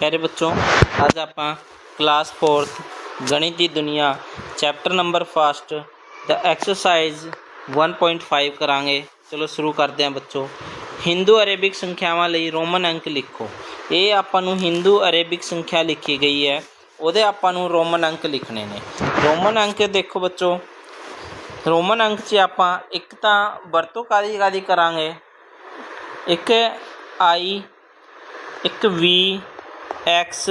ਪਿਆਰੇ ਬੱਚੋ, ਅੱਜ ਆਪਾਂ ਕਲਾਸ 4th ਗਣਿਤ ਦੀ ਦੁਨੀਆ ਚੈਪਟਰ ਨੰਬਰ ਫਸਟ ਦਾ ਐਕਸਰਸਾਈਜ਼ 1.5 ਕਰਾਂਗੇ। ਚਲੋ ਸ਼ੁਰੂ ਕਰਦੇ ਹਾਂ ਬੱਚੋ। ਹਿੰਦੂ ਅਰੇਬਿਕ ਸੰਖਿਆਵਾਂ ਲਈ ਰੋਮਨ ਅੰਕ ਲਿਖੋ। ਇਹ ਆਪਾਂ ਨੂੰ ਹਿੰਦੂ ਅਰੇਬਿਕ ਸੰਖਿਆ ਲਿਖੀ ਗਈ ਹੈ। ਉਹਦੇ ਆਪਾਂ ਨੂੰ ਰੋਮਨ ਅੰਕ ਲਿਖਣੇ ਨੇ। ਰੋਮਨ ਅੰਕ ਦੇਖੋ ਬੱਚੋ। ਰੋਮਨ ਅੰਕ 'ਚ ਆਪਾਂ ਇੱਕ ਤਾਂ ਵਰਤੋਂ ਕਾਦੀ ਕਾਦੀ ਕਰਾਂਗੇ? ਇੱਕ ਆਈ ਇੱਕ ਵੀ ਐਕਸ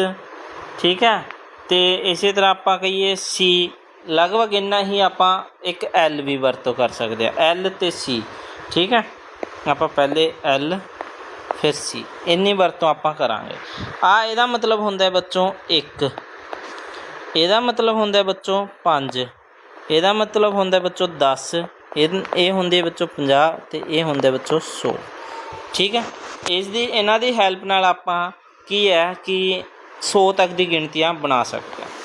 ਠੀਕ ਹੈ? ਤੇ ਇਸੇ ਤਰ੍ਹਾਂ ਆਪਾਂ ਕਹੀਏ ਸੀ ਲਗਭਗ ਇੰਨਾ ਹੀ ਆਪਾਂ ਇੱਕ ਐਲ ਵੀ ਵਰਤੋਂ ਕਰ ਸਕਦੇ ਆ ਐਲ ਤੇ ਸੀ ਠੀਕ ਹੈ? ਆਪਾਂ ਪਹਿਲੇ ਐਲ ਫਿਰ ਸੀ ਇੰਨੀ ਵਰਤੋਂ ਆਪਾਂ ਕਰਾਂਗੇ। ਆ ਇਹਦਾ ਮਤਲਬ ਹੁੰਦਾ ਹੈ ਬੱਚੋਂ 1 ਇਹਦਾ ਮਤਲਬ ਹੁੰਦਾ ਹੈ ਬੱਚੋਂ 5 ਇਹਦਾ ਮਤਲਬ ਹੁੰਦਾ ਹੈ ਬੱਚੋਂ 10 ਇਹ ਇਹ ਹੁੰਦੀ ਹੈ ਬੱਚੋਂ 50 ਤੇ ਇਹ ਹੁੰਦਾ ਹੈ ਬੱਚੋਂ 100 ਠੀਕ ਹੈ? ਇਸ ਦੀ, ਇਹਨਾਂ ਦੀ ਹੈਲਪ ਨਾਲ ਆਪਾਂ ਕੀ ਹੈ ਕਿ 100 ਤੱਕ ਦੀ ਗਿਣਤੀਆਂ ਬਣਾ ਸਕਦੇ ਹਾਂ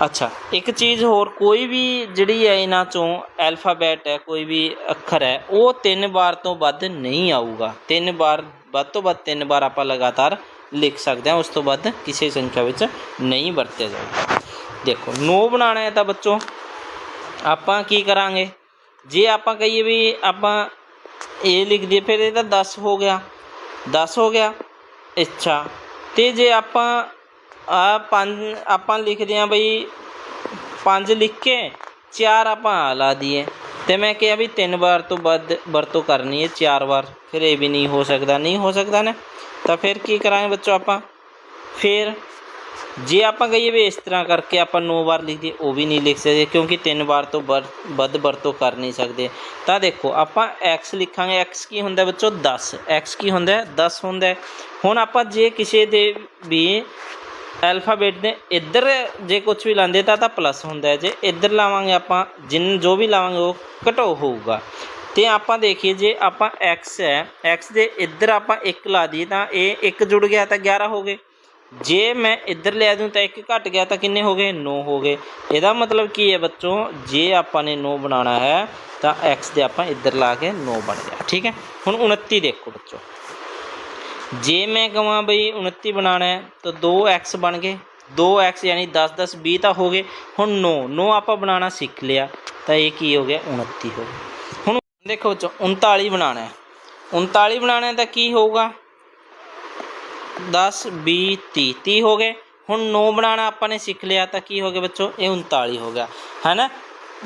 ਅੱਛਾ ਇੱਕ ਚੀਜ਼ ਹੋਰ ਕੋਈ ਵੀ ਜਿਹੜੀ ਹੈ ਇਹਨਾਂ ਚੋਂ ਐਲਫਾਬੈਟ ਹੈ ਕੋਈ ਵੀ ਅੱਖਰ ਹੈ ਉਹ ਤਿੰਨ ਵਾਰ ਤੋਂ ਵੱਧ ਨਹੀਂ ਆਊਗਾ ਤਿੰਨ ਵਾਰ ਵੱਧ ਤੋਂ ਵੱਧ ਤਿੰਨ ਵਾਰ ਆਪਾਂ ਲਗਾਤਾਰ ਲਿਖ ਸਕਦੇ ਹਾਂ ਉਸ ਤੋਂ ਵੱਧ ਕਿਸੇ ਸੰਖਿਆ ਵਿੱਚ ਨਹੀਂ ਵਰਤਿਆ ਜਾਊਗਾ ਦੇਖੋ 9 ਬਣਾਉਣਾ ਹੈ ਤਾਂ ਬੱਚੋ ਆਪਾਂ ਕੀ ਕਰਾਂਗੇ ਜੇ ਆਪਾਂ ਕਹੀਏ ਵੀ ਆਪਾਂ ਇਹ ਲਿਖ ਦਈਏ ਫਿਰ ਇਹ ਤਾਂ 10 ਹੋ ਗਿਆ 10 ਹੋ ਗਿਆ ਇੱਛਾ ਅਤੇ ਜੇ ਆਪਾਂ ਆ ਪੰਜ, ਆਪਾਂ ਲਿਖਦੇ ਹਾਂ ਬਈ ਪੰਜ ਲਿਖ ਕੇ ਚਾਰ ਆਪਾਂ ਆ ਲਾ ਦਈਏ। ਤੇ ਮੈਂ ਕਿਹਾ ਵੀ ਤਿੰਨ ਵਾਰ ਤੋਂ ਵੱਧ ਵਰਤੋਂ ਕਰਨੀ ਹੈ, ਚਾਰ ਵਾਰ। ਫਿਰ ਇਹ ਵੀ ਨਹੀਂ ਹੋ ਸਕਦਾ। ਨਹੀਂ ਹੋ ਸਕਦਾ ਨਾ। ਤਾਂ ਫਿਰ ਕੀ ਕਰਾਂਗੇ ਬੱਚੋ ਆਪਾਂ? ਫਿਰ ਜੇ ਆਪਾਂ ਕਹੀਏ ਵੀ ਇਸ ਤਰ੍ਹਾਂ ਕਰਕੇ ਆਪਾਂ 9 ਵਾਰ ਲਿਖਦੇ ਉਹ ਵੀ ਨਹੀਂ ਲਿਖ ਸਕਦੇ ਕਿਉਂਕਿ ਤਿੰਨ ਵਾਰ ਤੋਂ ਵਰ- ਵੱਧ ਵਰਤੋਂ ਕਰ ਨਹੀਂ ਸਕਦੇ। ਤਾਂ ਦੇਖੋ, ਆਪਾਂ x ਲਿਖਾਂਗੇ, x ਕੀ ਹੁੰਦਾ ਬੱਚੋ? 10 x ਕੀ ਹੁੰਦਾ? 10 ਹੁੰਦਾ। ਹੁਣ ਆਪਾਂ ਜੇ ਕਿਸੇ ਦੇ ਵੀ ਐਲਫਾਬੇਟ ਦੇ ਇੱਧਰ ਜੇ ਕੁਝ ਵੀ ਲਾਉਂਦੇ ਤਾਂ ਤਾਂ ਪਲੱਸ ਹੁੰਦਾ ਹੈ। ਜੇ ਇੱਧਰ ਲਾਵਾਂਗੇ ਆਪਾਂ, ਜਿੰਨ ਜੋ ਵੀ ਲਾਵਾਂਗੇ ਉਹ ਘਟੋ ਹੋਊਗਾ। ਤੇ ਆਪਾਂ ਦੇਖੀਏ, ਜੇ ਆਪਾਂ x ਹੈ, x ਦੇ ਇੱਧਰ ਆਪਾਂ 1 ਲਾ ਦਈਏ ਤਾਂ ਇਹ 1 ਜੁੜ ਗਿਆ ਤਾਂ 11 ਹੋ ਗਏ। ਜੇ ਮੈਂ ਇੱਧਰ ਲੈ ਦੂੰ ਤਾਂ 1 ਘਟ ਗਿਆ ਤਾਂ ਕਿੰਨੇ ਹੋ ਗਏ 9 ਹੋ ਗਏ ਇਹਦਾ ਮਤਲਬ ਕੀ ਹੈ ਬੱਚੋ ਜੇ ਆਪਾਂ ਨੇ 9 ਬਣਾਉਣਾ ਹੈ ਤਾਂ x ਦੇ ਆਪਾਂ ਇੱਧਰ ਲਾ ਕੇ 9 ਬਣ ਗਿਆ ਠੀਕ ਹੈ ਹੁਣ 29 ਦੇਖੋ ਬੱਚੋ ਜੇ ਮੈਂ ਕਹਾਂ ਬਈ 29 ਬਣਾਉਣਾ ਹੈ ਤਾਂ 2x ਬਣ ਗਏ 2x ਯਾਨੀ 10 10 20 ਤਾਂ ਹੋ ਗਏ ਹੁਣ 9 9 ਆਪਾਂ ਬਣਾਉਣਾ ਸਿੱਖ ਲਿਆ ਤਾਂ ਇਹ ਕੀ ਹੋ ਗਿਆ 29 ਹੋ ਗਿਆ ਹੁਣ ਦੇਖੋ ਬੱਚੋ 39 ਬਣਾਉਣਾ ਹੈ 39 ਬਣਾਉਣਾ ਹੈ ਤਾਂ ਕੀ ਹੋਊਗਾ 10 20 30 30 ਹੋ ਗਏ। ਹੁਣ 9 ਬਣਾਉਣਾ ਆਪਾਂ ਨੇ, ਸਿੱਖ ਲਿਆ ਤਾਂ ਕੀ ਹੋ ਗਿਆ ਬੱਚੋ? ਇਹ 39 ਹੋ ਗਿਆ। ਹੈਨਾ?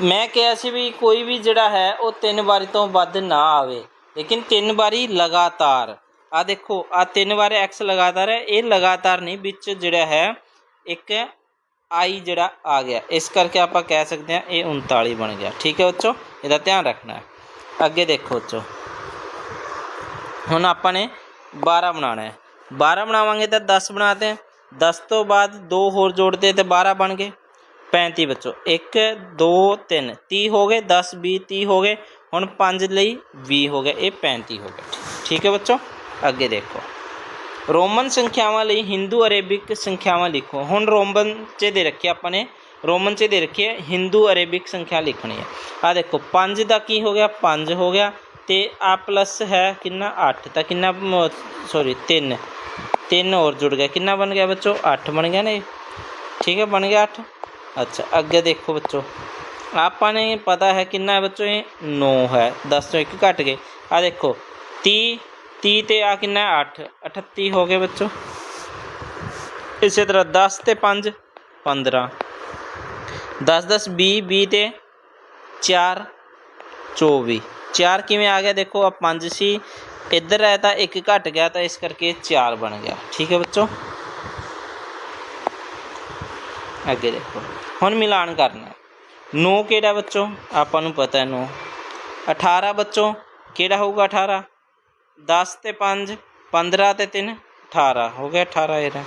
ਮੈਂ ਕਿਹਾ ਸੀ ਵੀ ਕੋਈ ਵੀ ਜਿਹੜਾ ਹੈ, ਉਹ ਤਿੰਨ ਵਾਰੀ ਤੋਂ ਵੱਧ ਨਾ ਆਵੇ। ਲੇਕਿਨ ਤਿੰਨ ਵਾਰੀ ਲਗਾਤਾਰ। ਆ ਦੇਖੋ, ਆ ਤਿੰਨ ਵਾਰ x ਲਗਾਤਾਰ ਹੈ। ਇਹ ਲਗਾਤਾਰ ਨਹੀਂ, ਵਿੱਚ ਜਿਹੜਾ ਹੈ, ਇੱਕ i ਜਿਹੜਾ ਆ ਗਿਆ। ਇਸ ਕਰਕੇ ਆਪਾਂ ਕਹਿ ਸਕਦੇ ਹਾਂ ਇਹ 39 ਬਣ ਗਿਆ। ਠੀਕ ਹੈ ਬੱਚੋ? ਇਹਦਾ ਧਿਆਨ ਰੱਖਣਾ ਹੈ। ਅੱਗੇ ਦੇਖੋ ਬੱਚੋ। ਹੁਣ ਆਪਾਂ ਨੇ 12 ਬਣਾਉਣਾ ਹੈ। 12 ਬਣਾਵਾਂਗੇ ਤਾਂ 10 ਬਣਾਤੇ हैं 10 ਤੋਂ ਬਾਅਦ ਦੋ ਹੋਰ ਜੋੜਦੇ ਤੇ 12 ਬਣ ਗਏ। 35 ਬੱਚੋ 1 2 3 30 ਹੋ ਗਏ 10 20 30 ਹੋ ਗਏ। ਹੁਣ 5 ਲਈ 20 ਹੋ ਗਏ, ਇਹ 35 ਹੋ ਗਏ। ਠੀਕ ਹੈ ਬੱਚੋ, ਅੱਗੇ ਦੇਖੋ। ਰੋਮਨ ਸੰਖਿਆਵਾਂ ਲਈ ਹਿੰਦੂ ਅਰੇਬਿਕ ਸੰਖਿਆਵਾਂ ਲਿਖੋ। ਹੁਣ ਰੋਮਨ ਚ ਦੇ ਰੱਖਿਆ ਆਪਾਂ ਨੇ, ਰੋਮਨ ਚ ਦੇ ਰੱਖਿਆ ਹਿੰਦੂ ਅਰੇਬਿਕ ਸੰਖਿਆ ਲਿਖਣੀ ਹੈ ਆ ਦੇਖੋ 5 ਦਾ ਕੀ ਹੋ ਗਿਆ? 5 ਹੋ ਗਿਆ ਤੇ ਆ ਪਲੱਸ ਹੈ ਕਿੰਨਾ? 8 ਤਾਂ ਕਿੰਨਾ ਸੌਰੀ 3 ਤਿੰਨ ਹੋਰ ਜੁੜ ਗਿਆ ਕਿੰਨਾ ਬਣ ਗਿਆ ਬੱਚੋ? 8 ਬਣ ਗਿਆ ਨੇ ਠੀਕ ਹੈ, ਬਣ ਗਿਆ 8 ਅੱਛਾ, ਅੱਗੇ ਦੇਖੋ ਬੱਚੋ। ਆਪਾਂ ਨੇ ਪਤਾ ਹੈ ਕਿੰਨਾ ਹੈ ਬੱਚੋ ਇਹ? 9 ਹੈ। 10 ਤੋਂ 1 ਘਟ ਗਏ। ਆ ਦੇਖੋ 30 30 ਤੇ ਆ ਕਿੰਨਾ 8 38 ਹੋ ਗਏ ਬੱਚੋ। ਇਸੇ ਤਰ੍ਹਾਂ 10 ਤੇ 5 15 10 10 20 20 ਤੇ 4 24 4 ਕਿਵੇਂ ਆ ਗਿਆ? ਦੇਖੋ ਆ 5 ਸੀ ਇੱਧਰ ਹੈ ਤਾਂ ਇੱਕ ਘਟ ਗਿਆ ਤਾਂ ਇਸ ਕਰਕੇ 4 ਬਣ ਗਿਆ। ਠੀਕ ਹੈ ਬੱਚੋ? ਅੱਗੇ ਦੇਖੋ। ਹੁਣ ਮਿਲਾਨ ਕਰਨਾ ਹੈ। 9 ਕਿਹੜਾ ਬੱਚੋ? ਆਪਾਂ ਨੂੰ ਪਤਾ ਹੈ 9 18 ਬੱਚੋ, ਕਿਹੜਾ ਹੋਊਗਾ 18 10 ਤੇ 5 15 ਤੇ 3 18 ਹੋ ਗਿਆ 18 ਇਹਦਾ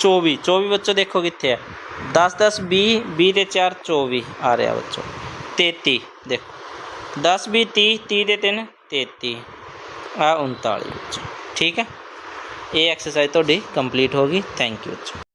24 24 ਬੱਚੋ ਦੇਖੋ ਕਿੱਥੇ ਹੈ। 10 10 20 20 ਤੇ 4 24 ਆ ਰਿਹਾ ਬੱਚੋ। 33 ਦੇਖੋ। 10 20 30 30 ਤੇ 3 33 ਆ 39 ਵਿੱਚ। ਠੀਕ ਹੈ? ਇਹ ਐਕਸਰਸਾਈਜ਼ ਤੁਹਾਡੀ ਕੰਪਲੀਟ ਹੋ ਗਈ। ਥੈਂਕ ਯੂ ਬੱਚੋ।